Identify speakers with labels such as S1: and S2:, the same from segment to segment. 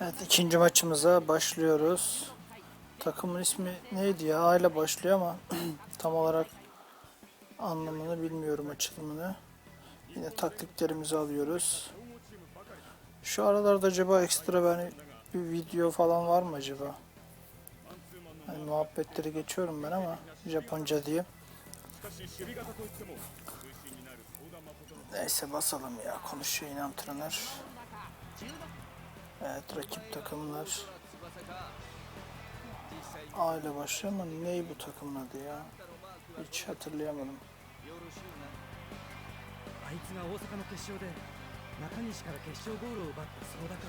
S1: Evet ikinci maçımıza başlıyoruz. Takımın ismi neydi ya? A başlıyor ama tam olarak anlamını bilmiyorum açılımını. Yine taktiklerimizi alıyoruz. Şu aralarda acaba ekstra yani bir video falan var mı acaba? Hani muhabbetleri geçiyorum ben ama Japonca diye. Neyse basalım ya konuşuyor yine antrenör. Evet rakip takımlar A ile başlıyor ama ney bu takımın adı ya? Hiç hatırlayamadım.
S2: あいつが大阪の決勝で中西から決勝ゴールを奪ったそうだか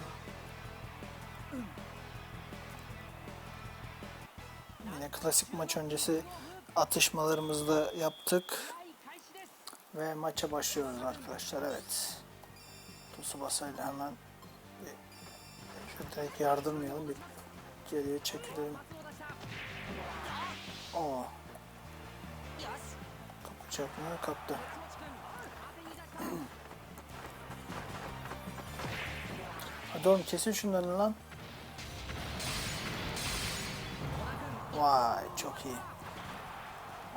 S1: Yine klasik maç öncesi atışmalarımızı da yaptık. Ve maça başlıyoruz arkadaşlar. Evet. Tsubasa ile hemen bir, şu direkt yardırmayalım. Bir geriye çekilelim. Oo. Kapacak mı? Kaptı. Hadi oğlum kesin şunları lan. Vay çok iyi.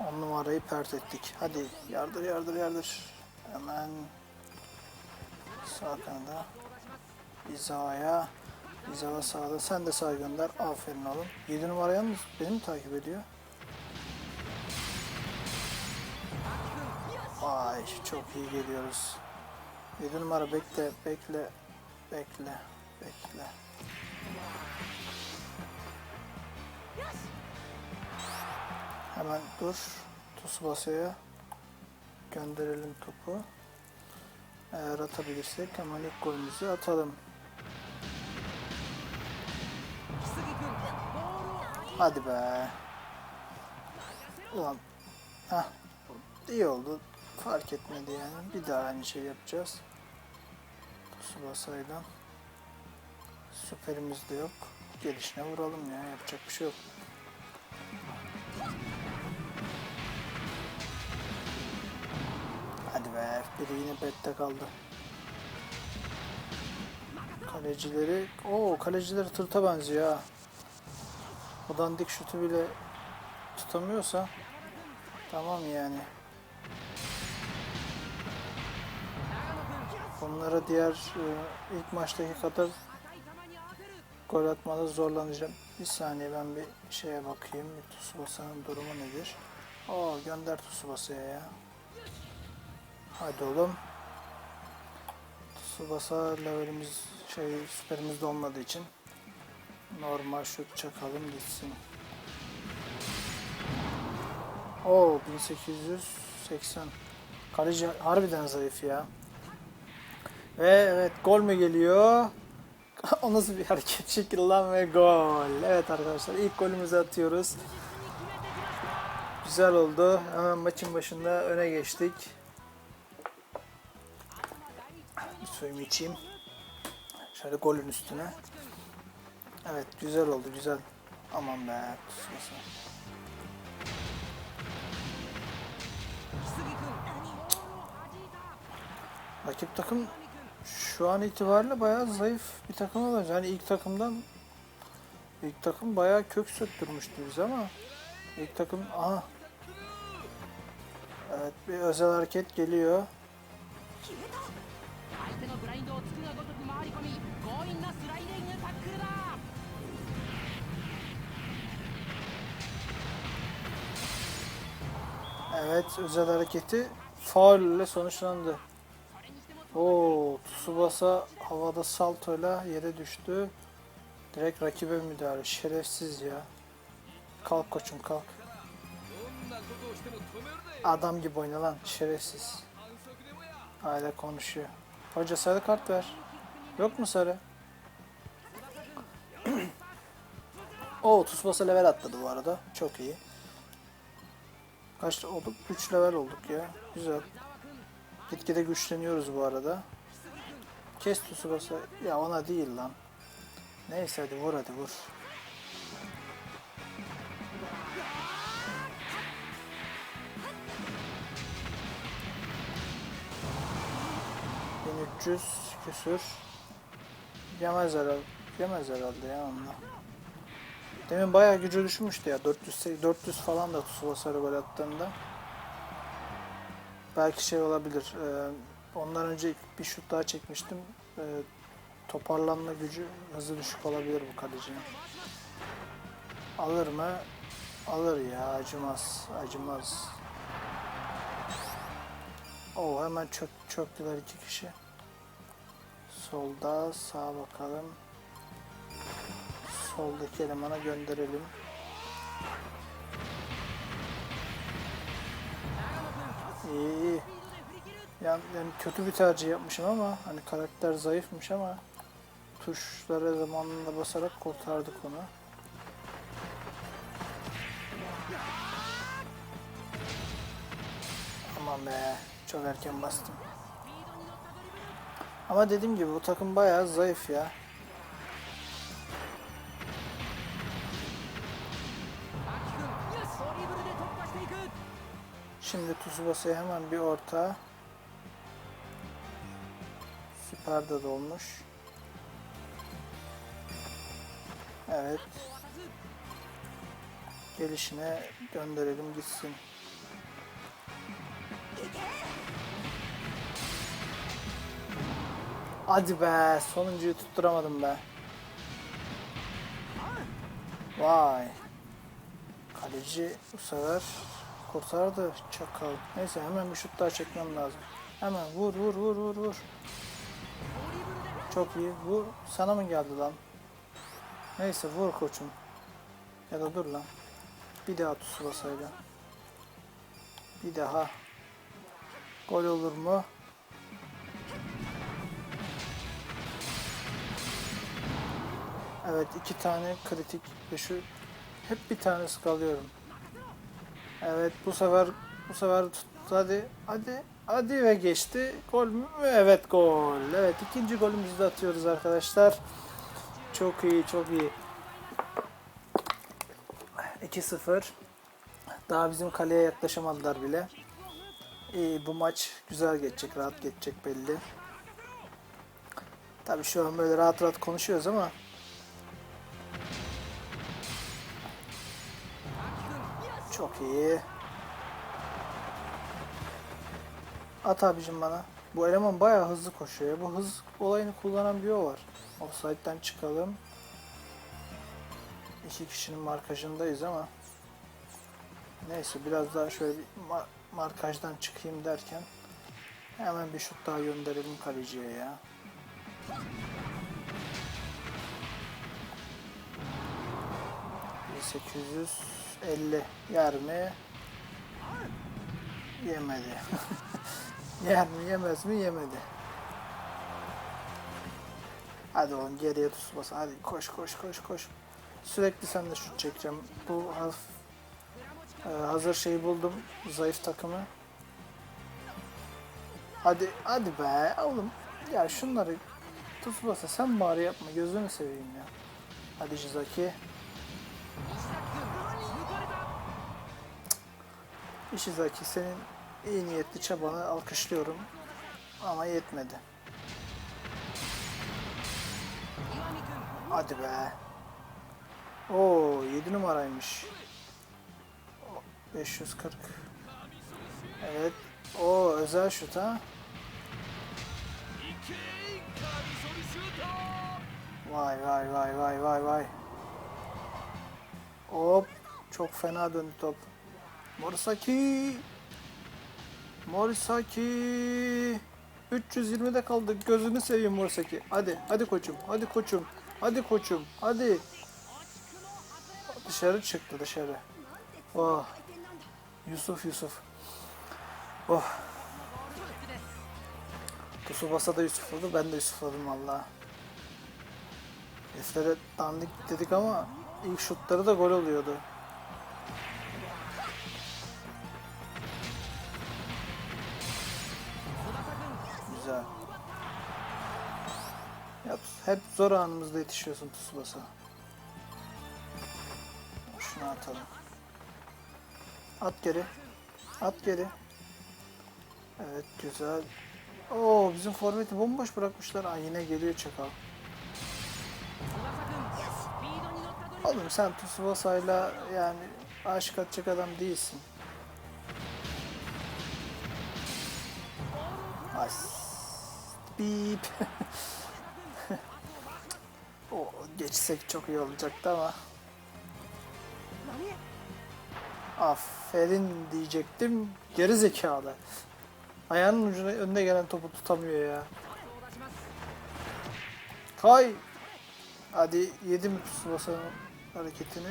S1: 10 numarayı pert ettik. Hadi yardır yardır yardır. Hemen sağ kanada. İzava'ya. İzava sağda. Sen de sağ gönder. Aferin oğlum. 7 numara yalnız beni mi takip ediyor? Vay çok iyi geliyoruz. 7 numara bekle bekle bekle bekle. Hemen dur. Tsubasa'ya gönderelim topu. Eğer atabilirsek hemen ilk golümüzü atalım. Hadi be. Ulan. Heh. İyi oldu. Fark etmedi yani. Bir daha aynı şey yapacağız. Tsubasa'yla. Süperimiz de yok. Gelişine vuralım ya. Yapacak bir şey yok. Hadi be, biri yine bette kaldı. Kalecileri, o kalecileri tırta benziyor ha. O dandik şutu bile tutamıyorsa tamam yani. Onlara diğer e, ilk maçtaki kadar gol atmada zorlanacağım. Bir saniye ben bir şeye bakayım. Tsubasa'nın durumu nedir? Oo gönder Tsubasa'ya ya. Hadi oğlum. Tsubasa levelimiz şey süperimiz de olmadığı için normal şut çakalım gitsin. Oo 1880. Kaleci harbiden zayıf ya. Ve evet gol mü geliyor? o nasıl bir hareket şekil lan ve gol. Evet arkadaşlar ilk golümüzü atıyoruz. Güzel oldu. Hemen maçın başında öne geçtik. Bir suyumu içeyim. Şöyle golün üstüne. Evet güzel oldu güzel. Aman be. Tsubasa. Rakip takım şu an itibariyle bayağı zayıf bir takıma benziyor. Yani ilk takımdan ilk takım bayağı kök söktürmüştü bize ama ilk takım aha Evet bir özel hareket geliyor. Evet özel hareketi faul ile sonuçlandı. Oo Tsubasa havada saltoyla yere düştü. Direkt rakibe müdahale. Şerefsiz ya. Kalk koçum kalk. Adam gibi oyna lan şerefsiz. Hala konuşuyor. Hoca sarı kart ver. Yok mu sarı? Oo Tsubasa level atladı bu arada. Çok iyi. Kaç olduk? 3 level olduk ya. Güzel. Gitgide güçleniyoruz bu arada. Kes Tsubasa. Ya ona değil lan. Neyse hadi vur hadi vur. ...1300 küsür. Yemez herhalde. yemez herhalde ya onunla. Demin bayağı gücü düşmüştü ya. 400 400 falan da Tsubasa gol attığında. Belki şey olabilir. e, ondan önce bir şut daha çekmiştim. E, toparlanma gücü hızı düşük olabilir bu kalecinin. Alır mı? Alır ya acımaz. Acımaz. Oo hemen çök, çöktüler iki kişi. Solda sağa bakalım. Soldaki elemana gönderelim. İyi. Yani, yani kötü bir tercih yapmışım ama hani karakter zayıfmış ama tuşlara zamanında basarak kurtardık onu. Aman be çok erken bastım. Ama dediğim gibi bu takım bayağı zayıf ya. Şimdi Tsubasa'ya hemen bir orta. Süper de dolmuş. Evet. Gelişine gönderelim gitsin. Hadi be sonuncuyu tutturamadım be. Vay. Kaleci bu sefer kurtardı çakal. Neyse hemen bir şut daha çekmem lazım. Hemen vur vur vur vur vur. Çok iyi vur. Sana mı geldi lan? Neyse vur koçum. Ya da dur lan. Bir daha Tsubasa'yla. Bir daha. Gol olur mu? Evet iki tane kritik ve şu hep bir tanesi kalıyorum. Evet bu sefer bu sefer tut, hadi hadi hadi ve geçti. Gol mü? Evet gol. Evet ikinci golümüzü de atıyoruz arkadaşlar. Çok iyi çok iyi. 2-0. Daha bizim kaleye yaklaşamadılar bile. İyi bu maç güzel geçecek, rahat geçecek belli. Tabii şu an böyle rahat rahat konuşuyoruz ama Çok iyi. At abicim bana. Bu eleman bayağı hızlı koşuyor. Bu hız olayını kullanan bir o var. Offside'den çıkalım. İki kişinin markajındayız ama neyse biraz daha şöyle bir ma- markajdan çıkayım derken hemen bir şut daha gönderelim kaleciye ya. Bir 850 yer mi? Yemedi. yer mi yemez mi yemedi. Hadi oğlum geriye tutmasın. Hadi koş koş koş koş. Sürekli sen de şut çekeceğim. Bu hafif e, hazır şeyi buldum. Zayıf takımı. Hadi hadi be oğlum. Ya şunları Tsubasa sen bari yapma gözünü seveyim ya. Hadi Jizaki. Ishizaki senin iyi niyetli çabanı alkışlıyorum ama yetmedi. Hadi be. Oo 7 numaraymış. O, 540. Evet. O özel şut ha. Vay vay vay vay vay vay. Hop. Çok fena döndü top. Morisaki. Morisaki. 320'de kaldık. Gözünü seveyim Morisaki. Hadi, hadi koçum. Hadi koçum. Hadi koçum. Hadi. Dışarı çıktı dışarı. Oh. Yusuf Yusuf. Oh. Tsubasa da Yusufladı. Ben de Yusufladım valla. Heriflere dandik dedik ama ilk şutları da gol oluyordu. güzel. Hep, hep zor anımızda yetişiyorsun pusulasa. Şunu atalım. At geri. At geri. Evet güzel. Oo bizim forveti bomboş bırakmışlar. Aa yine geliyor çakal. Oğlum sen Tsubasa'yla yani aşık atacak adam değilsin. Nice. Bip. o geçsek çok iyi olacaktı ama. Aferin diyecektim. Geri zekalı. Ayağının ucuna önde gelen topu tutamıyor ya. Kay. Hadi yedim Tsubasa'nın hareketini.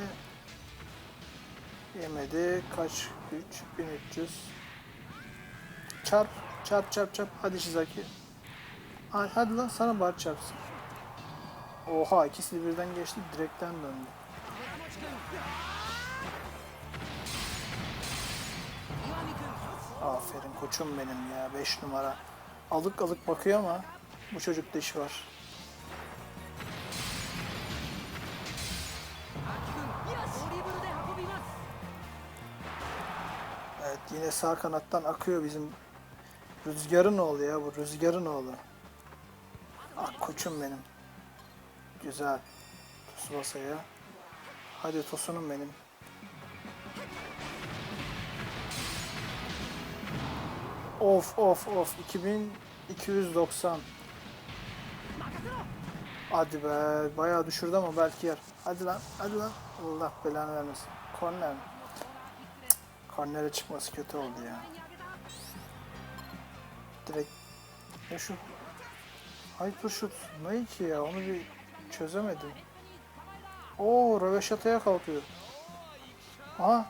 S1: Yemedi. Kaç güç? 1300. Çarp. Çarp çarp çarp. Hadi Shizaki. Ay hadi lan sana bar çarpsın. Oha ikisi birden geçti direkten döndü. Aferin koçum benim ya 5 numara. Alık alık bakıyor ama bu çocukta iş var. Evet yine sağ kanattan akıyor bizim Rüzgar'ın oğlu ya bu Rüzgar'ın oğlu. Ah koçum benim. Güzel. Tsubasa'ya. Hadi tosunum benim. Of of of 2290. Hadi be bayağı düşürdü ama belki yer. Hadi lan hadi lan. Allah belanı vermesin. Korner mi? Kornere çıkması kötü oldu ya. Direkt ne şu Hyper Shoot ne ki ya onu bir çözemedim. Oo Röveşata'ya kalkıyor. Aha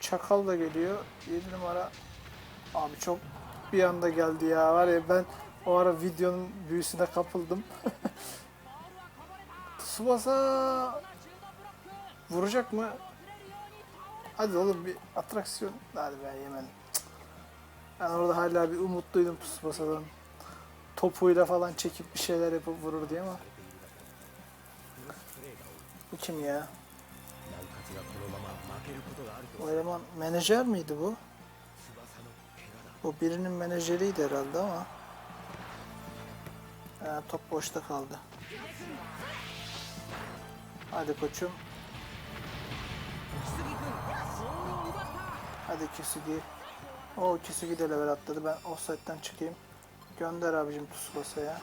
S1: Çakal da geliyor. 7 numara. Abi çok bir anda geldi ya. Var ya ben o ara videonun büyüsüne kapıldım. Tsubasa vuracak mı? Hadi oğlum bir atraksiyon. Hadi ben yemedim. Ben orada hala bir umutluydum Tsubasa'dan topuyla falan çekip bir şeyler yapıp vurur diye ama. Bu kim ya? O eleman menajer miydi bu? Bu birinin menajeriydi herhalde ama. Ha, top boşta kaldı. Hadi koçum. Hadi Kisugi. O Kisugi de level atladı. Ben offside'den çıkayım. Gönder abicim
S3: pusulası ya.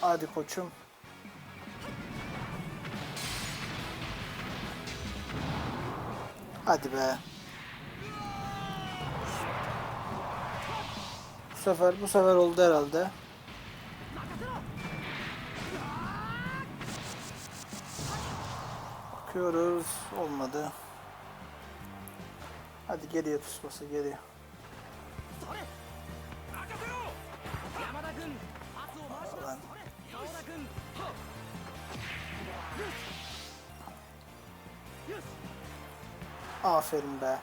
S1: Hadi koçum. Hadi be. Bu sefer bu sefer oldu herhalde. Bakıyoruz olmadı. Hadi geriye tutması geriye.
S3: Lan.
S1: Aferin be.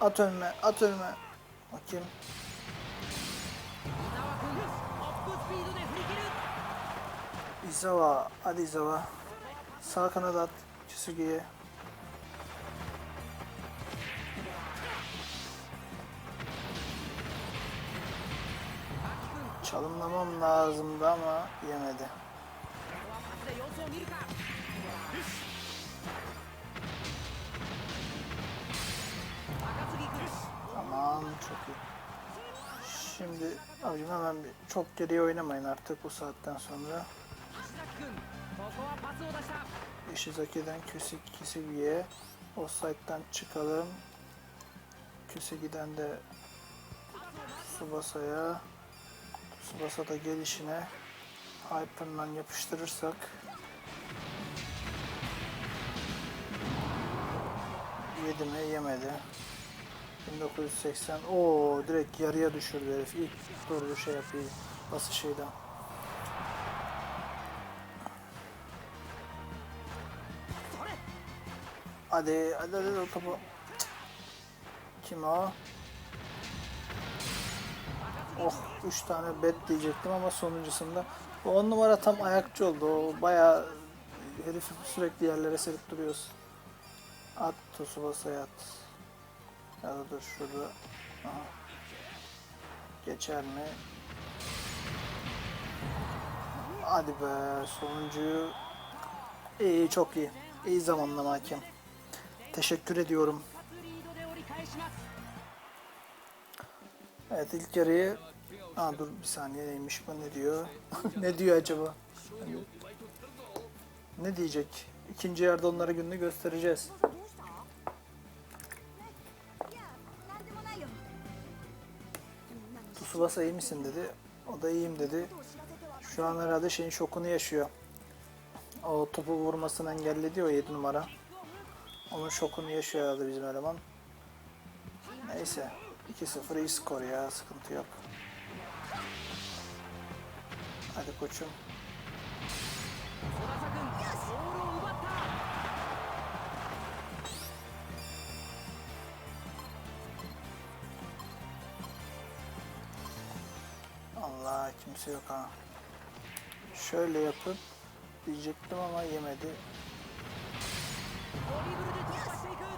S1: At önüme, at önüme. Bakayım. İzawa, hadi İzawa. Sağ kanada at Kisugi'ye. Çalımlamam lazımdı ama yemedi. Tamam çok iyi. Şimdi abicim hemen bir çok geriye oynamayın artık bu saatten sonra. Ishizaki'den Kösik Kisibi'ye Offside'den çıkalım. Kösigi'den de Subasa'ya Tsubasa da gelişine Hyper'la yapıştırırsak Yedi mi? Yemedi. 1980. Oo direkt yarıya düşürdü herif. İlk durduğu şey yapıyor. Bası şeyden. Hadi hadi hadi o topu. Kim o? Oh 3 tane bet diyecektim ama sonuncusunda bu 10 numara tam ayakçı oldu. O bayağı herifi sürekli yerlere serip duruyorsun. At Tsubasa'ya at. Ya da dur şurada. Aha. Geçer mi? Hadi be sonuncuyu. İyi çok iyi. İyi zamanlama hakem. Teşekkür ediyorum. Evet ilk yarıyı... Aa dur bir saniye neymiş bu ne diyor? ne diyor acaba? Yani, ne diyecek? İkinci yarıda onlara gününü göstereceğiz. Tsubasa iyi misin dedi. O da iyiyim dedi. Şu an herhalde şeyin şokunu yaşıyor. O topu vurmasını engelledi o 7 numara. Onun şokunu yaşıyor herhalde bizim eleman. Neyse. 2-0 iyi skor ya. Sıkıntı yok. Hadi koçum. Allah kimse yok ha. Şöyle yapıp diyecektim ama yemedi.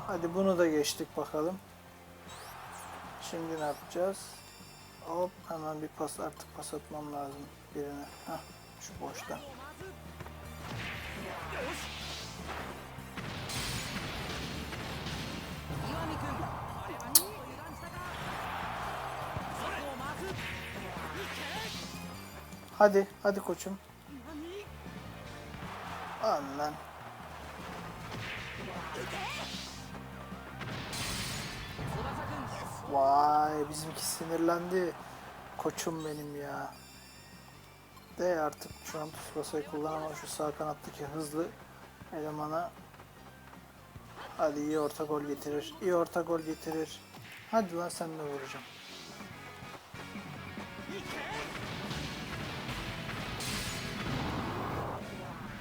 S1: Hadi bunu da geçtik bakalım. Şimdi ne yapacağız? Hop hemen bir pas artık pas atmam lazım birine. Heh, şu boşta. Hadi, hadi koçum. Al lan. Vay bizimki sinirlendi. Koçum benim ya. De artık şu an Tsubasa'yı kullanamam şu sağ kanattaki hızlı elemana. Hadi iyi orta gol getirir. İyi orta gol getirir. Hadi lan sen de vuracağım.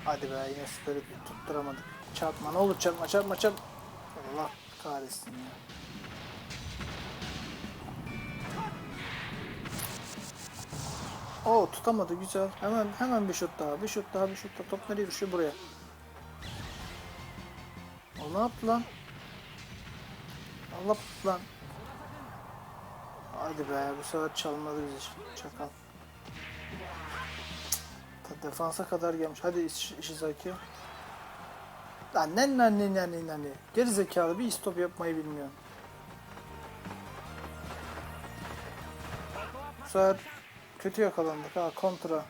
S1: Hadi be yine süperi tutturamadık. Çarpma ne olur çarpma çarpma çarpma. Allah kahretsin ya. Oo tutamadı güzel. Hemen hemen bir şut daha. Bir şut daha bir şut daha. Top nereye düşüyor buraya. O ne yaptı lan? Allah lan. Hadi be bu sefer çalmadı bizi çakal. Ta defansa kadar gelmiş. Hadi İş- Ishizaki. Ne ne ne ne. Geri zekalı bir istop yapmayı bilmiyor. Bu sefer kötü yakalandık ha kontra.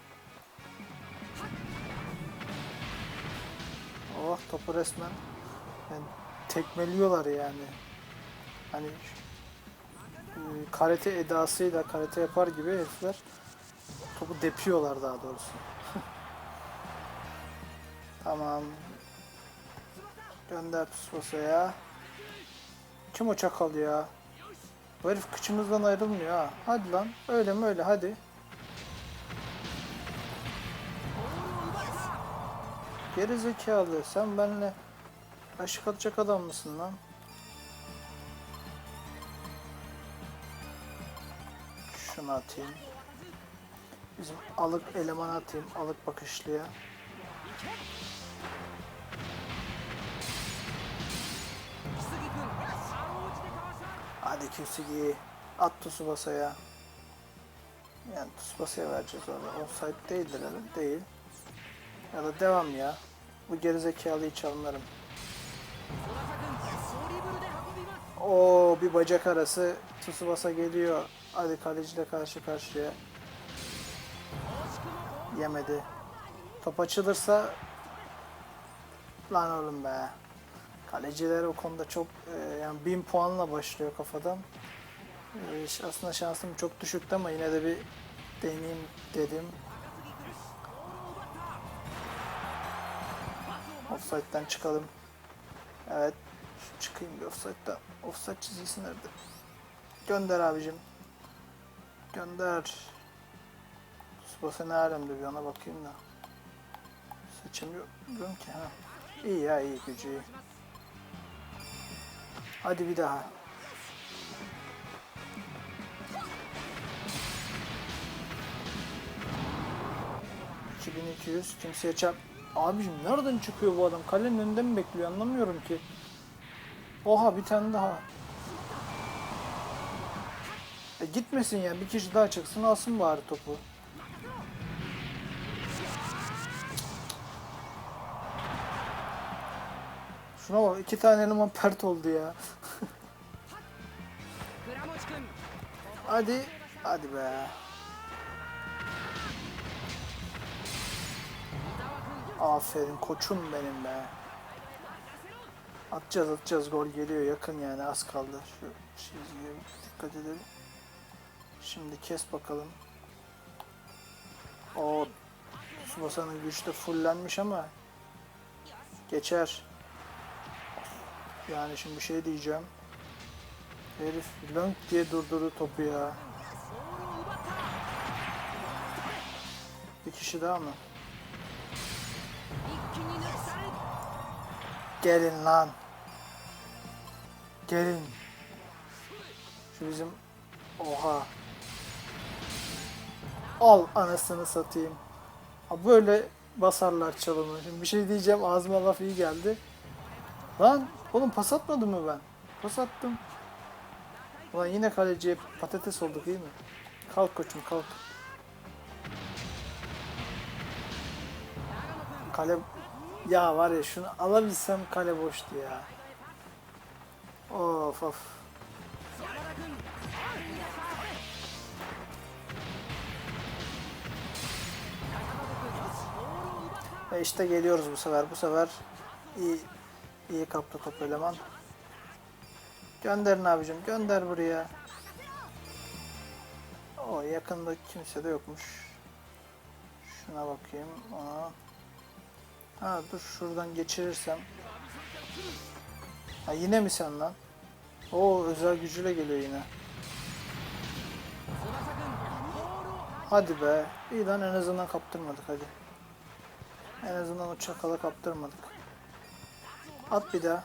S1: Oh topu resmen yani tekmeliyorlar yani. Hani e, karate edasıyla karate yapar gibi herifler topu depiyorlar daha doğrusu. tamam. Gönder Tsubasa'ya. Kim o çakal ya? Bu herif kıçımızdan ayrılmıyor ha. Hadi lan. Öyle mi öyle hadi. Geri zekalı sen benimle aşık atacak adam mısın lan? Şunu atayım. Bizim alık eleman atayım. Alık bakışlıya. Hadi Kyusugi. At Tsubasa'ya. Yani Tsubasa'ya vereceğiz orada. Offside değildir herhalde. Değil. Ya da devam ya. Bu gerizekalıyı
S3: çalınlarım.
S1: O bir bacak arası Tsubasa geliyor. Hadi kaleciyle karşı karşıya. Yemedi. Top açılırsa lan oğlum be. Kaleciler o konuda çok e, yani bin puanla başlıyor kafadan. E, aslında şansım çok düşüktü ama yine de bir deneyim dedim. Offside'den çıkalım. Evet. Çıkayım bir offside'den. Offside çizgisi nerede? Gönder abicim. Gönder. Tsubasa ne alemde bir ona bakayım da. Seçemiyorum ki ha. İyi ya iyi gücü. Hadi bir daha. ...2200 kimseye çarp... Abicim nereden çıkıyor bu adam? Kalenin önünde mi bekliyor anlamıyorum ki. Oha bir tane daha. E gitmesin ya bir kişi daha çıksın alsın bari topu. Şuna bak iki tane eleman pert oldu ya. hadi hadi be. Aferin koçum benim be. Atacağız atacağız gol geliyor yakın yani az kaldı. Şu çizgiye dikkat edelim. Şimdi kes bakalım. O Tsubasa'nın güçü de fullenmiş ama geçer. Yani şimdi bir şey diyeceğim. Herif lönk diye durdurdu topu ya. Bir kişi daha mı? Gelin lan. Gelin. Şu bizim... Oha. Al anasını satayım. Ha böyle basarlar çalımı. Şimdi bir şey diyeceğim ağzıma laf iyi geldi. Lan oğlum pas atmadım mı ben? Pas attım. Ulan yine kaleciye patates olduk değil mi? Kalk koçum kalk. Kale ya var ya şunu alabilsem kale boştu ya. Of of. Ve işte geliyoruz bu sefer. Bu sefer iyi iyi kaptı top eleman. Gönderin abicim gönder buraya. O yakında kimse de yokmuş. Şuna bakayım. Ona. Ha dur şuradan geçirirsem. Ha yine mi sen lan? O özel gücüyle geliyor yine. Hadi be. İyi lan en azından kaptırmadık hadi. En azından o çakala kaptırmadık. At bir daha.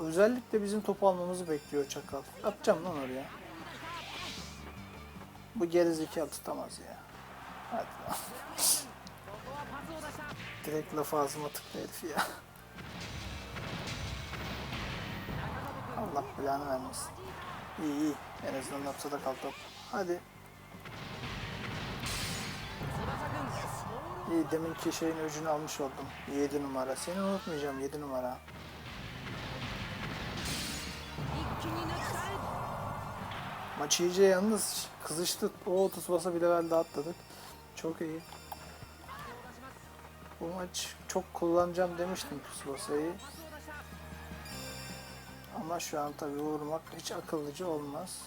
S1: Özellikle bizim topu almamızı bekliyor çakal. Atacağım lan oraya. Bu gerizekalı tutamaz ya. Hadi lan. Direkt laf ağzıma tıktı herif ya. Allah belanı vermesin. İyi iyi. En azından lapsa da kalktım. Hadi. İyi deminki şeyin öcünü almış oldum. 7 numara. Seni unutmayacağım 7 numara. Maç iyice yalnız kızıştı. O 30 basa bile atladık. Çok iyi. Bu maç çok kullanacağım demiştim Tsubasa'yı. Ama şu an tabii vurmak hiç akıllıca olmaz.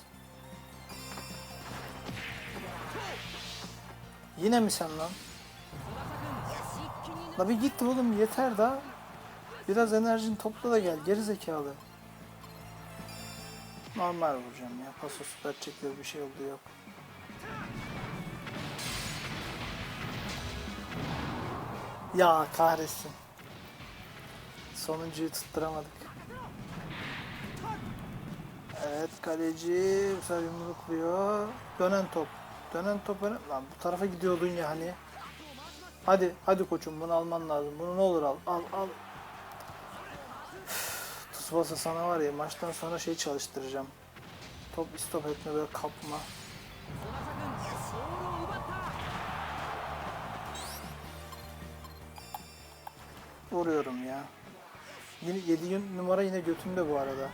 S1: Yine mi sen lan? La bir git oğlum yeter daha. Biraz enerjini topla da gel geri zekalı. Normal vuracağım ya. Paso süper çekiyor bir şey oldu yok. Ya kahretsin. Sonuncuyu tutturamadık. Evet kaleci bu sefer yumrukluyor. Dönen top. Dönen top öne... Lan bu tarafa gidiyordun ya hani. Hadi hadi koçum bunu alman lazım. Bunu ne olur al. Al al. Tsubasa sana var ya maçtan sonra şey çalıştıracağım. Top istop etme böyle kapma. Vuruyorum ya. Yine 7 numara yine götümde bu arada.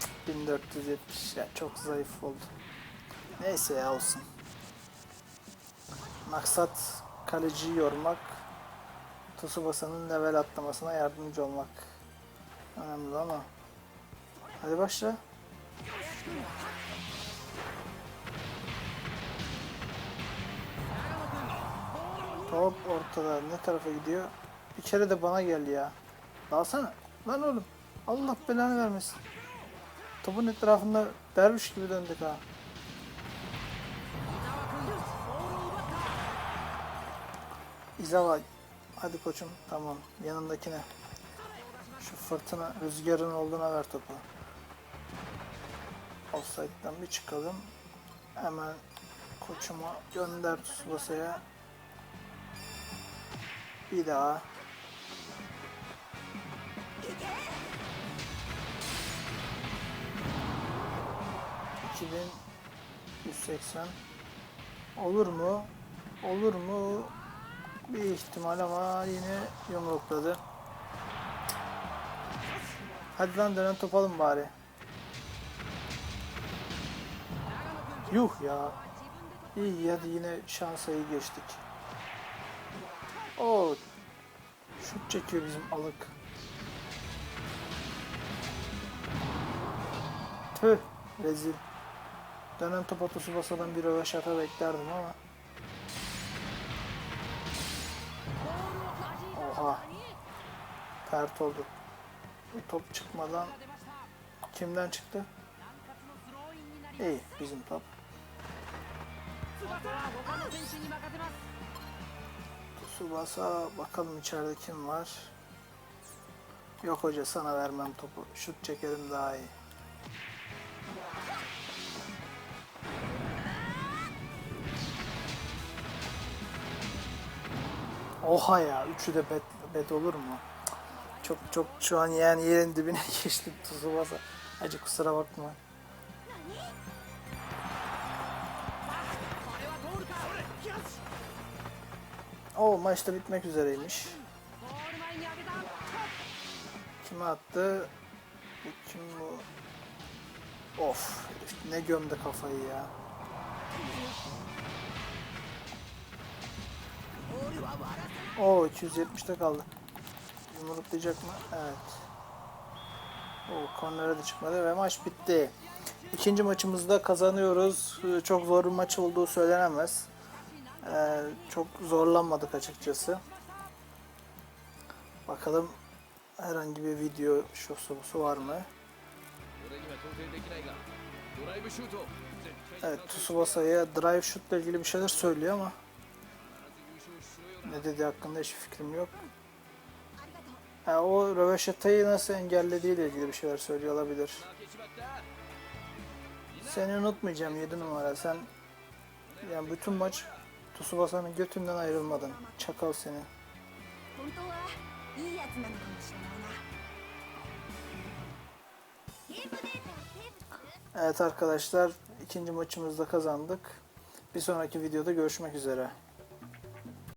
S1: Cık, 1470 ya çok zayıf oldu. Neyse ya olsun. Maksat kaleciyi yormak, Tsubasa'nın level atlamasına yardımcı olmak. Önemli ama. Hadi başla. Top ortada. Ne tarafa gidiyor? Bir kere de bana gel ya. Dalsana. Lan oğlum. Allah belanı vermesin. Topun etrafında derviş gibi döndük ha. İzawa. Hadi koçum. Tamam. Yanındakine. Şu fırtına rüzgarın olduğuna ver topu. Offside'den bir çıkalım. Hemen koçuma gönder Tsubasa'ya. Bir daha. Seksen. Olur mu? Olur mu? Bir ihtimal ama yine yumrukladı. Hadi lan dönen top alın bari. Yuh ya. İyi hadi yine şansa iyi geçtik. Oo. Şut çekiyor bizim alık. Tüh. Rezil. Dönem top atosu basadan bir röveşata beklerdim ama. Oha. Pert oldu. Bu top çıkmadan kimden çıktı? İyi bizim top. Tsubasa bakalım içeride kim var. Yok hoca sana vermem topu. Şut çekerim daha iyi. Oha ya. Üçü de bet, bet olur mu? Çok çok şu an yani yerin dibine geçtim Tsubasa. Acı kusura bakma. O maçta bitmek üzereymiş. Kime attı? Bu kim bu? Of ne gömdü kafayı ya. O 270'te kaldı. Yumruklayacak mı? Evet. O kornere de çıkmadı ve maç bitti. İkinci maçımızda kazanıyoruz. Ee, çok zor bir maç olduğu söylenemez. Ee, çok zorlanmadık açıkçası. Bakalım herhangi bir video şosubusu var mı? Evet Tsubasa'ya drive shoot ile ilgili bir şeyler söylüyor ama ne dediği hakkında hiçbir fikrim yok. Yani o röveşatayı nasıl engellediği ile ilgili bir şeyler söylüyor olabilir. Seni unutmayacağım 7 numara sen yani bütün maç Tsubasa'nın götünden ayrılmadan. Çakal seni. Evet arkadaşlar ikinci maçımızda kazandık. Bir sonraki videoda görüşmek üzere.